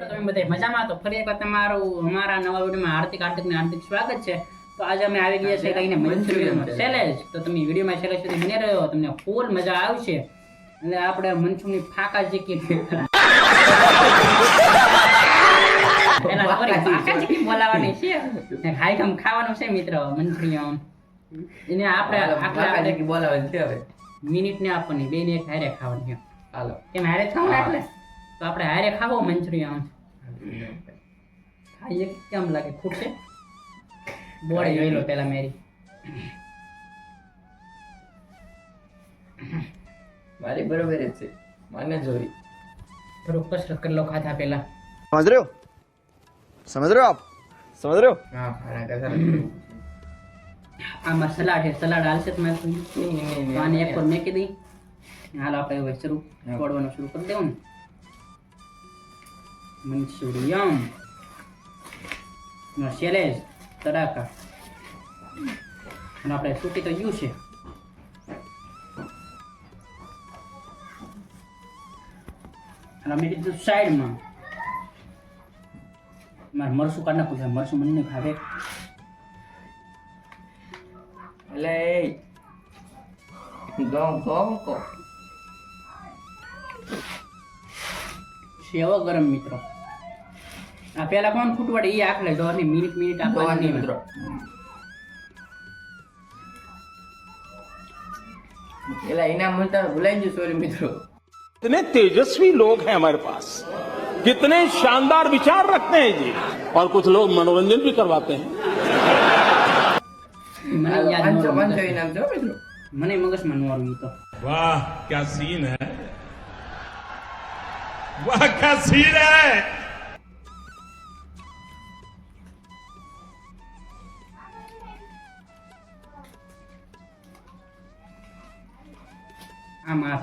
તમે બધા મજામાં? તો ફરી એકવાર તમારું અમારા નવા વિડીયોમાં હાર્દિક હાર્દિક ને હાર્દિક સ્વાગત છે. તો આજે અમે આવી ગયા છે કહીને મંચુરિયન સેલેજ તો તમે વિડીયોમાં છેલ્લે સુધી બની રહ્યો તમને ફૂલ મજા આવશે. એટલે આપણે મંચુની ફાકા જીકી બોલાવાની છે. ખાવાનું છે મિત્ર મંચુરિયન એને આપણે છે હવે. મિનિટ ને આપવાની બે ને એક હારે ખાવાની હાલો. કેમ હારે જ એટલે? તો આપણે હારે ખાવો મંચુરિયમ ખાઈએ કેમ લાગે? ખૂટશે બોળે જોઈ લો. પહેલાં મેરી. મારી બરોબર જ છે. મને જોઈ થોડુંક કસરત કરી લો ખાધા પહેલા સમજ રહ્યો? સમજ રહ્યો આપ? સમજ રહ્યો? હા આમાં સલાડ છે. સલાડ હાલશે તો મેં આને એક પર મેકી દઈ. હાલ આપણે હવે શરૂ છોડવાનું શરૂ કરી દેવું ને મંચુરિયન નો સેલેજ તડાકા અને આપણે સૂકી તો ગયું છે અને અમે કીધું સાઈડમાં મારે મરસું કાઢ નાખું છે મરસું મને નહીં ખાવે એટલે સેવો ગરમ મિત્રો આ પેલા કોણ ફૂટવાડે એ આખલે દોરની મિનિટ મિનિટ દોવાની આપવાની મિત્રો એલા ઇનામ મળતા ભૂલાઈ ગયું સોરી મિત્રો कितने तेजस्वी लोग हैं हमारे पास कितने शानदार विचार रखते हैं जी और कुछ लोग मनोरंजन भी करवाते हैं મને હાલો, યાદ પાંચસો નહોતું પાંચસો મગજ. ઇનામ છો મિત્રો મને મગજમાં આમ આ.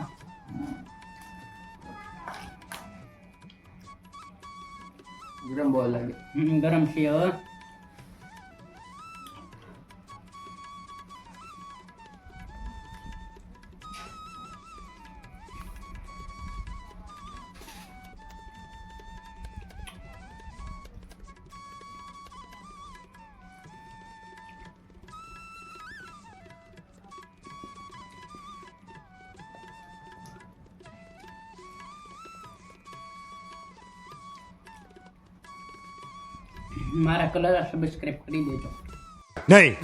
ગરમ બોલ લાગે. ગરમ છે હવે મારા કલર સબસ્ક્રાઇબ કરી દેજો. નહીં.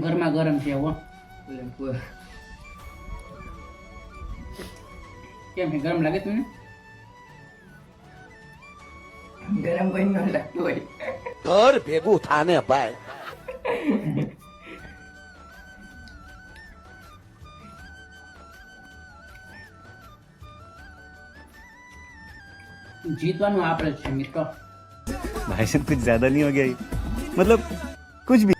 ગરમા ગરમ છે હો. કેમ છે ગરમ લાગે તમને? ગરમ બન્યો લાગતું હોય. ઘર ભેગું થાને ભાઈ. જીતવાનું આપણે જ છે મિત્રો भाई साहब कुछ ज्यादा नहीं हो गया ये? मतलब कुछ भी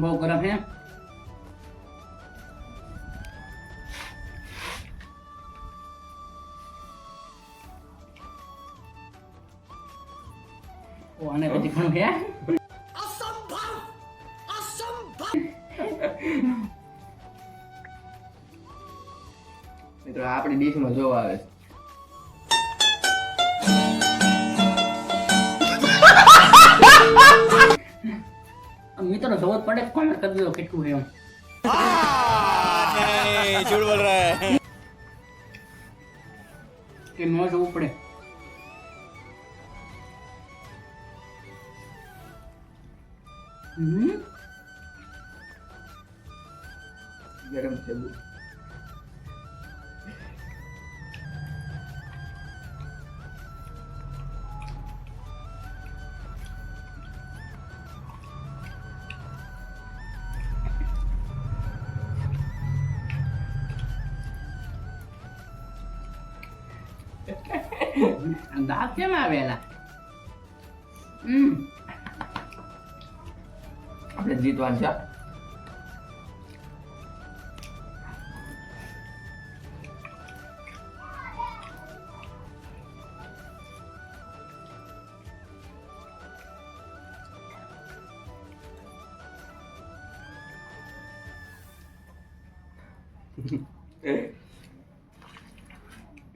બહુ ગરમ છે ઓ પછી ઘણું હે? મિત્રો આપણી ડીશમાં જોવા આવે મિત્રો જોવો પડે કોમેન્ટ કરી દો કેટલું એમ. નહીં ઝૂઠ કે ન જોવું પડે. હમ ગરમ છે બહુ દાંત કેમ આવેલા હમ આપણે જીતવાનું છે.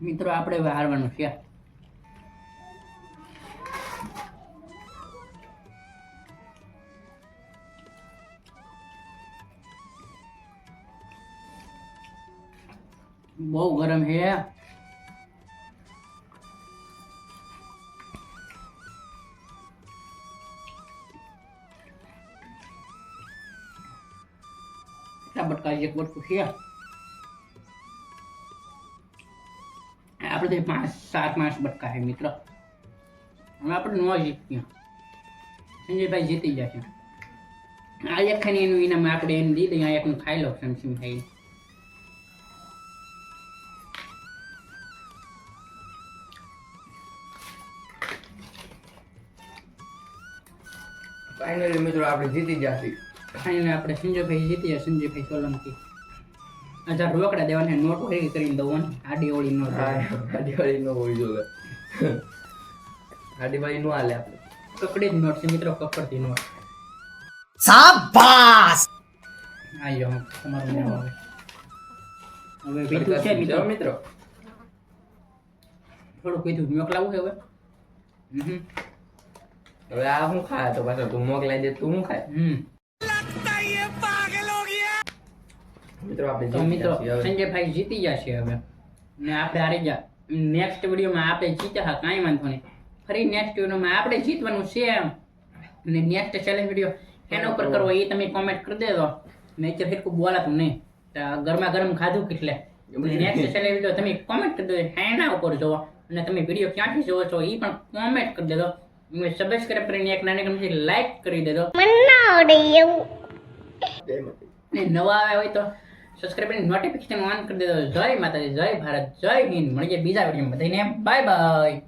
મિત્રો આપણે હવે હારવાનું છે. બહુ ગરમ છે. કેટલા એક આપણે પાંચ, સાત, પાંચ બટકા છે મિત્ર. હવે આપણે નો જીતીએ. સંજયભાઈ જીતી જશે. આ એક એનું ઇનામ આપણે એને દી દઈએ, આ ખાઈ લો સમસી ખાઈ ફાઇનલી મિત્રો આપણે જીતી જશે ફાઇનલી આપણે સંજયભાઈ જીતીએ સંજયભાઈ સોલંકી. અચ્છા રોકડા દેવાને નોટ હોય કરીને દઉં આડી ઓળી નોટ આડી ઓળી નો હોવી જોઈએ. આડી ભાઈ નો હાલે આપણે. કપડે જ નોટ છે મિત્રો કપડતી નોટ. શાબાશ! આયો તમારું નામ આવે. હવે બીજું છે મિત્રો. મિત્રો? થોડું કીધું મોકલાવું હવે? હમ. હવે આ હું ખાય? તો પાછો તું મોકલાઈ દે તું હું ખાય? હમ. મિત્રો આપણે તો મિત્રો. સંજયભાઈ જીતી છે હવે. ને આપણે હારી ગયા. નેક્સ્ટ વિડીયોમાં આપણે જીત્યા હા કાંઈ વાંધો નહીં. ફરી નેક્સ્ટ વિડીયોમાં આપણે જીતવાનું છે એમ. અને નેક્સ્ટ ચેલેન્જ વીડિયો એના ઉપર કરવો એ તમે કોમેન્ટ કરી દેજો. નેચર હેટકું બોલાતું નહીં. ગરમા ગરમ ખાધું કેટલે નેક્સ્ટ ચેલેન્જ વીડિયો તમે કોમેન્ટ કરી દેજો. એના ઉપર જોવો અને તમે વીડિયો ક્યાંથી જોવો છો એ પણ કોમેન્ટ કરી દેજો. સબસ્ક્રાઈબ કરીને એક નાની ગમતી લાઈક કરી દેજો. માતાજી. અને નવા આવ્યા હોય તો સબસ્ક્રાઇબ કરીને નોટિફિકેશન ઓન કરી દેજો. જય માતાજી જય ભારત જય હિન્દ. મળીએ બીજા વિડીયોમાં. બધાને બાય બાય